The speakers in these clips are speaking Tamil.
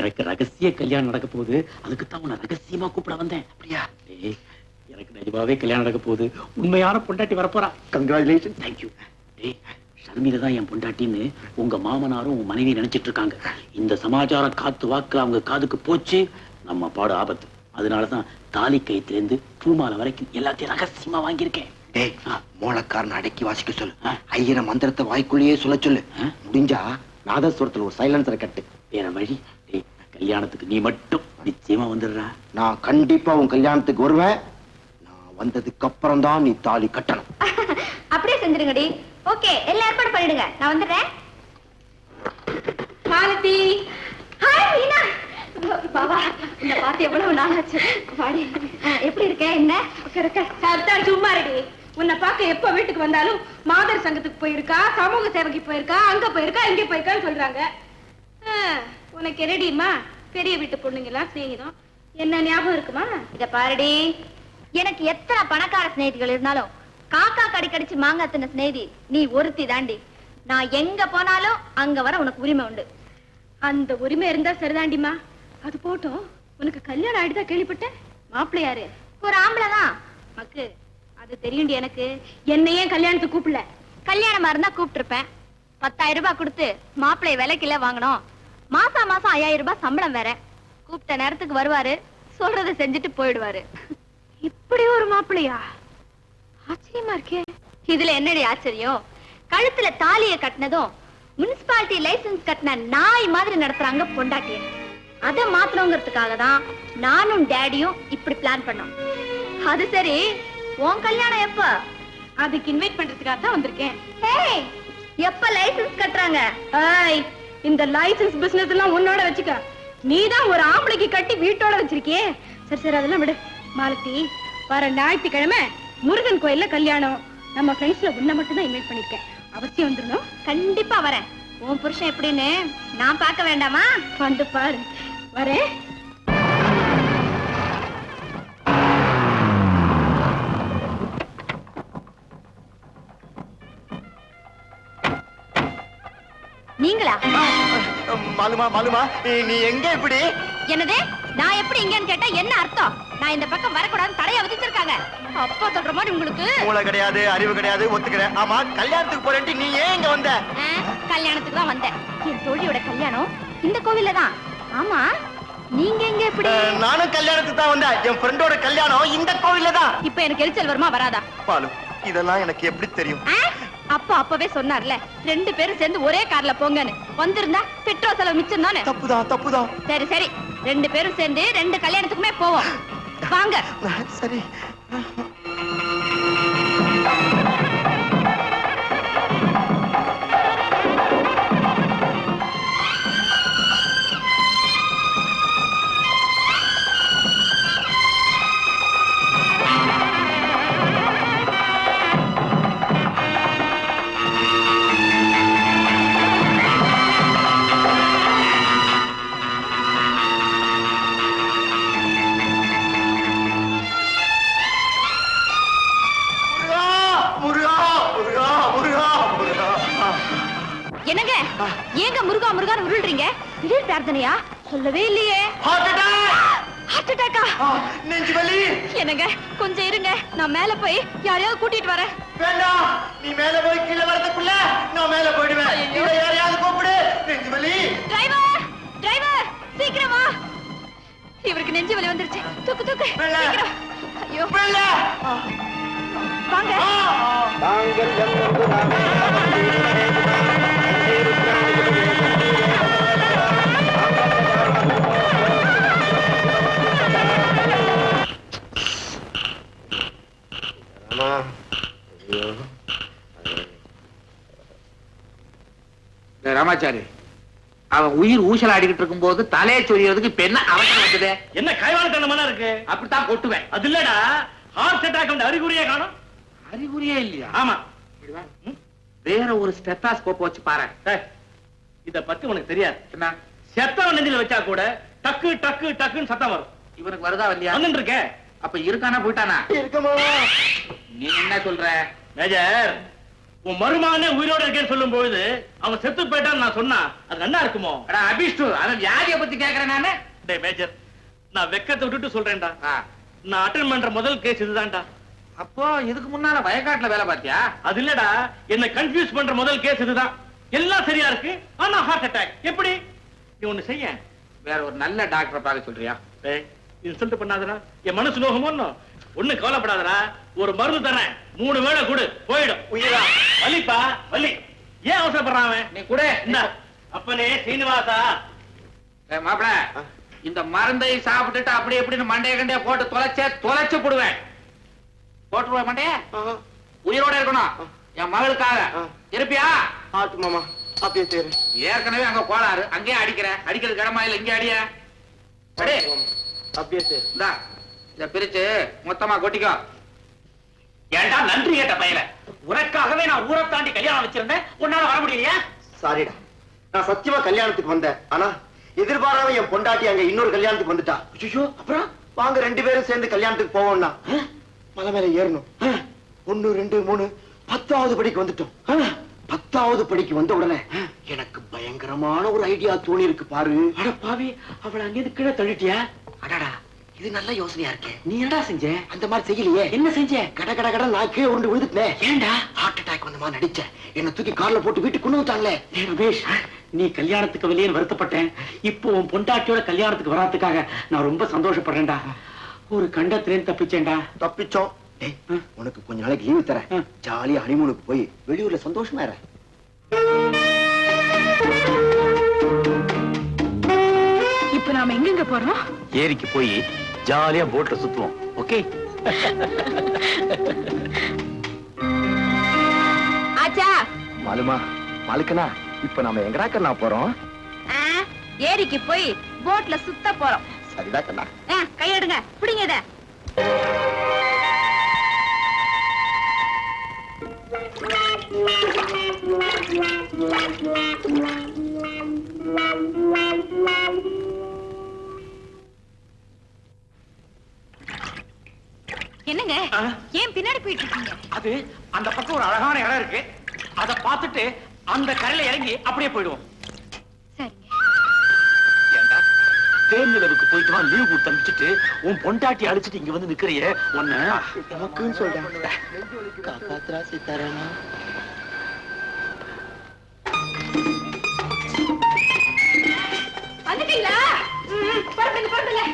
எனக்கு ரகசிய கல்யாணம் நடக்க போகுது. அதுக்கு தான் உன்னை ரகசியமா கூப்பிட வந்தேன். அப்படியா? டேய் எனக்கு நிஜமாவே கல்யாணம் நடக்க போகுது. உண்மையான பொண்டாட்டி வரப்போறா. கங்க்ராச்சுலேஷன் தேங்க்யூ டேய் ஷர்மில தான் என் பொண்டாட்டின்னு உங்க மாமனாரும் உன் மனைவி நினைச்சிட்டு இருக்காங்க. இந்த சமாச்சாரம் காத்து வாக்கு அவங்க காதுக்கு போச்சு. நம்ம பாடு ஆபத்து. அதனாலதான் தாலி கயிற்றுலேருந்து பூமாலை வரைக்கும் எல்லாத்தையும் ரகசியமா வாங்கியிருக்கேன். டேய். மோளக்காரன் அடக்கி வாசிக்க சொல்லு. ஐயர மந்திரத்தை வாய்க்குள்ளேயே சொல்ல சொல்லு. முடிஞ்சா நாதஸ்வரத்துல ஒரு சைலன்சரை கட்டு. வேற வழி? கல்யாணத்துக்கு நீ மட்டும் நிச்சயமா வந்துடுறா. நான் கண்டிப்பா உன் கல்யாணத்துக்கு வருவேன். நான் வந்ததுக்கு அப்புறம் தான் நீ தாலி கட்டணும். அப்படியே செஞ்சிருங்கடி. ஓகே எல்லாம் ஏற்பாடு பண்ணிடுங்க. நான் வந்துடுறேன். மாலதி. ஹாய் மீனா. பாபா இந்த பார்த்து எவ்வளவு நாள் ஆச்சு வாடி எப்படி இருக்க? என்ன? இருக்க சும்மா ரெடி உன்னை பார்க்க எப்ப வீட்டுக்கு வந்தாலும் மாதர் சங்கத்துக்கு போயிருக்கா சமூக சேவைக்கு போயிருக்கா அங்க போயிருக்கா இங்க போயிருக்கான்னு சொல்றாங்க. உனக்கு என்னடிமா பெரிய வீட்டு பொண்ணுங்க எல்லாம் சிநேகிதம். என்ன ஞாபகம் இருக்குமா? இத பாருடி. எனக்கு எத்தனை பணக்கார சிநேகிதிகள் இருந்தாலும் காக்கா கடி கடிச்சு மாங்காய் தின்ன சிநேகிதி நீ ஒருத்தி தாண்டி. நான் எங்க போனாலும் அங்க வர உனக்கு உரிமை உண்டு. அந்த உரிமை இருந்தா சரிதாண்டிமா அது போட்டும். உனக்கு கல்யாணம் ஆயிடுதா கேள்விப்பட்டேன். மாப்பிள்ளை யாரு ஒரு ஆம்பளை தான். மக்கு அது தெரியும்டி எனக்கு. என்ன ஏன் கல்யாணத்துக்கு கூப்பிடல? கல்யாணமா இருந்தா கூப்பிட்டிருப்பேன். பத்தாயிரம் ரூபாய் கொடுத்து மாப்பிள்ளை விலைக்குல வாங்கணும். மாசம் மாசம் ஐயாயிரம் ரூபாய் சம்பளம் வேற. கூப்பிட்ட நேரத்துக்கு வருவாரு சொல்றதை செஞ்சுட்டு போயிடுவாரு. இப்படி ஒரு மாப்பிள்ளையா? ஆச்சரியமா இருக்கே. இதுல என்னடி ஆச்சரியம்? கழுத்துல தாலிய கட்டினதும் முனிசிபாலிட்டி லைசென்ஸ் கட்டின நாய் மாதிரி நடத்துறாங்க பொண்டாட்டிய அத மாத்தணுங்கிறதுக்காக தான் நானும் டேடியும் இப்படி பிளான் பண்ணோம். அது சரி உன் கல்யாணம் எப்ப? அதுக்கு இன்வைட் பண்றதுக்காக தான் வந்திருக்கேன் எப்ப லைசென்ஸ் கட்டுறாங்க? இந்த லைசன்ஸ் பிசினஸ் எல்லாம் உன்னோட வச்சுக்க. நீதான் ஒரு ஆம்பளைக்கு கட்டி வீட்டோட வச்சிருக்கியே. சரி சரி அதெல்லாம் விடு. மாலத்தி வர ஞாயிற்றுக்கிழமை முருகன் கோயில்ல கல்யாணம். நம்ம ஃப்ரெண்ட்ஸ்ல உன்னை மட்டும் தான் இன்வைட் பண்ணிருக்கேன். அவசியம் வந்துடணும். கண்டிப்பா வரேன். உன் புருஷன் எப்படின்னு நான் பார்க்க வேண்டாமா? வந்து பாரு. வரேன். மாலுமா மாலுமா நீ எங்க இப்படி? என்னது? நான் எப்படி இங்கன்னு கேட்டா என்ன அர்த்தம்? நான் இந்த பக்கம் வரக்கூடாதுன்னு தடையா விதிச்சிருக்காங்க. அப்பா சொல்ற மாதிரி உங்களுக்கு? மூளை கிடையாது அறிவு கிடையாது ஒத்துக்கிறேன். ஆமா கல்யாணத்துக்கு போறேன்ட்டு நீ ஏன் இங்க வந்த? கல்யாணத்துக்கு தான் வந்தேன். என் தோழியோட கல்யாணம் இந்த கோவில்ல தான். ஆமா நீங்க எங்க எப்படி? நானும் கல்யாணத்துக்கு தான் வந்தேன். என் ஃப்ரெண்டோட கல்யாணம் இந்த கோவில்ல தான். இப்ப எனக்கு எரிச்சல் வருமா வராதா? மாலு இதெல்லாம் எனக்கு எப்படி தெரியும்? அப்பா அப்பவே சொன்னார்ல ரெண்டு பேரும் சேர்ந்து ஒரே கார்ல போங்கன்னு. வந்திருந்தா பெட்ரோல் செலவு மிச்சம் தானே தப்புதான் தப்புதான் சரி சரி. ரெண்டு பேரும் சேர்ந்து ரெண்டு கல்யாணத்துக்குமே போவோம். வாங்க. சரி. பிரார்த்தனையா? சொல்லவே இல்லையே. ஹார்ட் அட்டாக் ஹார்ட் அட்டாக்கா நெஞ்சு வலி! என்னங்க கொஞ்சம் இருங்க. நான் மேல போய் யாரையாவது கூட்டிட்டு வரேன். வேண்டாம். நீ மேல போய் கீழே வரதுக்குள்ள நான் மேல போயிடுவேன். இதை யாரையாவது கூப்பிடு. நெஞ்சு வலி! டிரைவர் டிரைவர் சீக்கிரம் இவருக்கு நெஞ்சு வலி வந்துருச்சு. தூக்கு தூக்கு. வெள்ள. சீக்கிரம். ஐயோ. வாங்க. டேய் ராமாச்சாரி அவன் உயிர் ஊசல் ஆடிக்கிட்டு இருக்கும்போது தலையை சொரியறதுக்கு இப்ப என்ன அவசரம் வந்தது என்ன கைவாளத்தனமா இருக்கு? அப்படித்தான் கொட்டுவேன். அது இல்லடா ஹார்ட் அட்டாக் அறிகுறியே காணும். அறிகுறியே இல்லையா? ஆமா. வேற ஒரு ஸ்டெத்தாஸ்கோப் வச்சு பாரு. இத பத்தி உனக்கு தெரியாது. என்ன? செத்தவன் நெஞ்சில வச்சா கூட டக்கு டக்கு டக்குன்னு சத்தம் வரும். இவனுக்கு வருதா இல்லையா வந்துட்டு இருக்க. அப்ப இருக்கானா போயிட்டானா? இருக்கமா? நீ என்ன சொல்ற? மேஜர் உன் மருமகனே உயிரோட இருக்கேன்னு சொல்லும் பொழுது அவன் செத்து போயிட்டான்னு நான் சொன்னா அது நல்லா இருக்குமோ? அடா அபிஷ்டு அவன் வியாதிய பத்தி கேக்குறேன் நானு? டேய் மேஜர் நான் வெக்கத்தை விட்டுட்டு சொல்றேன்டா. நான் அட்டன் பண்ற முதல் கேஸ் இதுதான்டா. அப்போ இதுக்கு முன்னால வயக்காட்டுல வேலை பார்த்தியா? அது இல்லடா என்ன கன்ஃபியூஸ் பண்ற முதல் கேஸ் இதுதான். எல்லாம் சரியா இருக்கு ஆனா ஹார்ட் அட்டாக் எப்படி? நீ ஒண்ணு செய்ய வேற ஒரு நல்ல டாக்டரை பார்க்க சொல்றியா? டேய் இன்சல்ட் பண்ணாதடா. என் மனசு நோகமோ ஒண்ணு கவலைப்படாதடா. ஒரு மருந்து தரேன். மூணு வேளை கொடு. போயிடும். உயிரா? வலிப்பா? வலி. ஏன் அவசரப்படுறான் அவன்? நீ கூட. இந்த. அப்பனே சீனிவாசா. மாப்பிள இந்த மருந்தை சாப்பிட்டுட்டு அப்படி எப்படின்னு மண்டைய கண்டைய போட்டு தொலைச்சே தொலைச்சு போடுவேன். போட்டுருவேன் மண்டைய? உயிரோட இருக்கணும். என் மகளுக்காக. இருப்பியா? ஆட்டு மாமா அப்படியே தேரு ஏற்கனவே அங்க கோளாறு. அங்கேயே அடிக்கிறேன். அடிக்கிறது கடமா இல்ல இங்கே அடிய. அடி. அப்படியே தேரு இந்தா இத பிரிச்சு மொத்தமா கொட்டிக்கோ. ஏன்டா நன்றி கேட்ட பயல உனக்காகவே நான் ஊரை தாண்டி கல்யாணம் வச்சிருந்தேன். உன்னால வர முடியலையா? சாரிடா. நான் சத்தியமா கல்யாணத்துக்கு வந்தேன். ஆனா எதிர்பாராம என் பொண்டாட்டி அங்க இன்னொரு கல்யாணத்துக்கு வந்துட்டா. ஐயோ அப்புறம்? வாங்க ரெண்டு பேரும் சேர்ந்து கல்யாணத்துக்கு போவோம்னா. மலை மேல ஏறணும். ஒண்ணு ரெண்டு மூணு பத்தாவது படிக்கு வந்துட்டோம். பத்தாவது படிக்கு வந்த உடனே எனக்கு பயங்கரமான ஒரு ஐடியா தோணி இருக்கு பாரு. அட பாவி அவளை அங்கிருந்து கீழே தள்ளிட்டியா? அடடா இது நல்ல யோசனையா இருக்கே. நீ என்னடா செஞ்ச? அந்த மாதிரி செய்யலையே. என்ன செஞ்ச? கட கட கட நான் கீழே உருண்டு விழுந்துட்டேன். ஏன்டா? ஹார்ட் அட்டாக் வந்த மாதிரி நடிச்சேன் என்ன தூக்கி கார்ல போட்டு வீட்டுக்கு கொண்டு வந்துட்டாங்களே. ஏய் ரமேஷ் நீ கல்யாணத்துக்கு வெளியே வருத்தப்பட்டேன். இப்போ உன் பொண்டாட்டியோட கல்யாணத்துக்கு வராதுக்காக நான் ரொம்ப சந்தோஷப்படுறேன்டா. ஒரு கண்டத்திலேருந்து தப்பிச்சேன்டா. தப்பிச்சோம். உனக்கு கொஞ்ச நாளைக்கு லீவு தரேன். ஜாலியா ஹனிமூனுக்கு போய் வெளியூர்ல சந்தோஷமா இரு. எங்கெங்க போறோம்? ஏரிக்கு போய் ஜாலியா போட்ல சுத்துவோம். ஓகே ஆச்சா! மாலுமா மாலுக்கனா இப்ப நாம எங்கடா கண்ணா போறோம்? ஆ, ஏரிக்கு போய் போட்ல சுத்த போறோம். சரிடா கண்ணா. ஆ, கையெடுங்க. பிடிங்க இத. ஏன் பின்னாடி போயிட்டு இருக்கீங்க? அது அந்த பக்கம் ஒரு அழகான இடம் இருக்கு. அத பார்த்துட்டு அந்த கரையில இறங்கி அப்படியே போயிடுவோம். சரிங்க. ஏண்டா? தேர்நிலவுக்கு போயிட்டு வா லீவ் கொடுத்து அனுப்பிச்சிட்டு உன் பொண்டாட்டி அடிச்சிட்டு இங்க வந்து நிக்கிறியே. உன்ன நமக்குன்னு சொல்றேன். சீதாராமா.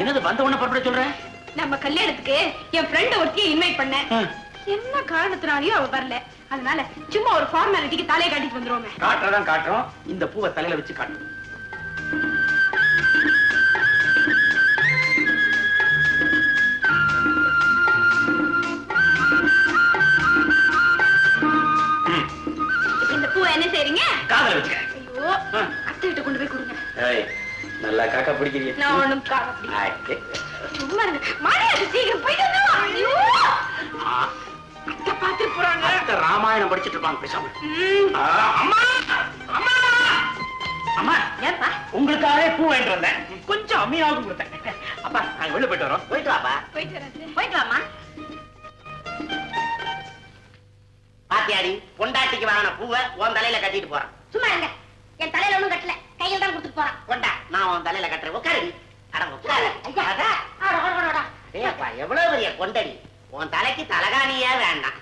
என்னது வந்த உடனே புறப்பட சொல்ற? நம்ம கல்யாணத்துக்கு என் ஃப்ரெண்ட் ஒருத்தியை இன்வைட் பண்ணேன். ஆ. என்ன காரணத்தினாலயும் அவ வரல. அதனால சும்மா ஒரு ஃபார்மாலிட்டிக்கு தலையை காட்டிட்டு வந்துருவோமே. காட்டுறதான் காட்டுறோம். இந்த பூவை தலையில வச்சு காட்டு. இப்ப இந்த பூவை என்ன செய்றீங்க? காதல வச்சுக்க. ஐயோ அத்தை கிட்ட கொண்டு போய் கொடுங்க. நல்லா காக்கா பிடிக்கிறீங்க. நான் ஒண்ணும் முடியாது. ஆ, சும்மா சீக்கிரம் போயிட்டு ஐயோ. அத்தை போறாங்க. அத்தை ராமாயணம் படிச்சிட்டு இருப்பாங்க பேசாம. அம்மா! அம்மா! உங்களுக்காகவே பூ வாங்கிட்டு வந்தேன். கொஞ்சம் அம்மியாவது கொடுத்தேன். அப்பா நாங்க வெளில போயிட்டு வரோம். போயிட்டு வாப்பா. போயிட்டு வரேன் அத்தை. போயிட்டு வாமா பாத்தியாடி பொண்டாட்டிக்கு வாங்கின பூவை உன் தலையில கட்டிட்டு போறான். சும்மா இருங்க. என் தலையில ஒண்ணும் கட்டல. கையில் தான் கொடுத்துட்டு போறான். கொண்டா. நான் உன் தலையில கட்டுறேன். உட்காருடி அட உட்காரு. ஏப்பா எவ்வளவு பெரிய கொண்டடி. உன் தலைக்கு தலகாணியே வேண்டாம்.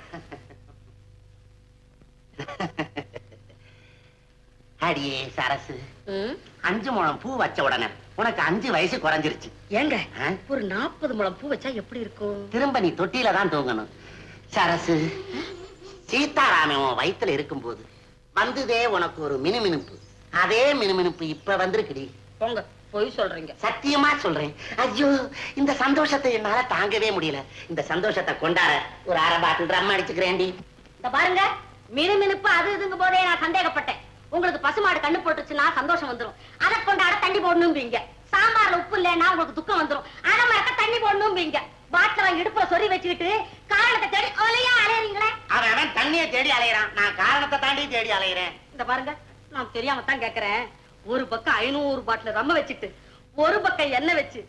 அடியே சரசு. அஞ்சு முழம் பூ வச்ச உடனே உனக்கு அஞ்சு வயசு குறைஞ்சிருச்சு. ஏங்க? ஒரு நாற்பது முழம் பூ வச்சா எப்படி இருக்கும்? திரும்ப நீ தொட்டியில தான் தூங்கணும். சரசு சீதாராமன் உன் வயித்துல இருக்கும்போது வந்ததே உனக்கு ஒரு மினுமினுப்பு. அதே மினுமினுப்பு இப்ப வந்திருக்குடி. போங்க பொய் சொல்றீங்க. சத்தியமா சொல்றேன். ஐயோ இந்த சந்தோஷத்தை என்னால தாங்கவே முடியல. இந்த சந்தோஷத்தை கொண்டாட ஒரு அரை பாட்டில் ரம் அடிச்சுக்கிறேன்டி. இந்த பாருங்க மினுமினுப்பு அது இதுங்க போதே நான் சந்தேகப்பட்டேன். உங்களுக்கு பசுமாடு கண்ணு போட்டுச்சுன்னா சந்தோஷம் வந்துரும். அதை கொண்டாட தண்ணி போடணும்பீங்க. சாம்பார்ல உப்பு இல்லைன்னா உங்களுக்கு துக்கம் வந்துரும். அதை மறக்க தண்ணி போடணும்பீங்க. பாட்டில வாங்கி இடுப்புல சொறி வச்சுக்கிட்டு காரணத்தை தேடி ஒலையா அலையறீங்களே? அவன் தண்ணியை தேடி அலையறான். நான் காரணத்தை தாண்டி தேடி அலையறேன். இந்த பாருங்க. நான் தெரியாம தான் கேக்குறேன். ஒரு பக்கம் ஐநூறு பாட்டில் ரம்ம வச்சுட்டு ஒரு பக்கம் எண்ணெய் வச்சு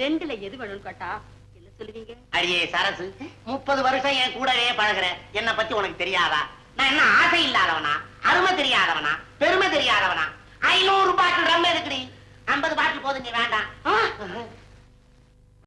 ரெண்டுல எது வேணும்னு கேட்டா என்ன சொல்லுவீங்க? அடியே சரசு முப்பது வருஷம் என் கூடவே பழகுற. என்னை பத்தி உனக்கு தெரியாதா? நான் என்ன ஆசை இல்லாதவனா? அருமை தெரியாதவனா? பெருமை தெரியாதவனா? ஐநூறு பாட்டில் ரம் எதுக்குடி? ஐம்பது பாட்டில் போதும் நீ வேண்டாம்.